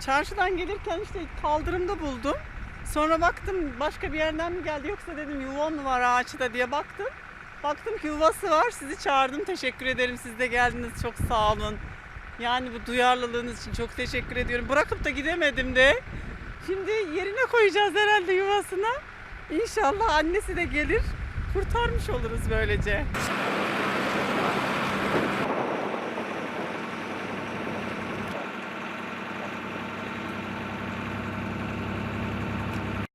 Çarşıdan gelirken işte kaldırımda buldum. Sonra baktım başka bir yerden mi geldi yoksa dedim yuva mı var ağaçta diye baktım. Baktım ki yuvası var. Sizi çağırdım. Teşekkür ederim. Siz de geldiniz. Çok sağ olun. Yani bu duyarlılığınız için çok teşekkür ediyorum. Bırakıp da gidemedim de. Şimdi yerine koyacağız herhalde yuvasına. İnşallah annesi de gelir. Kurtarmış oluruz böylece.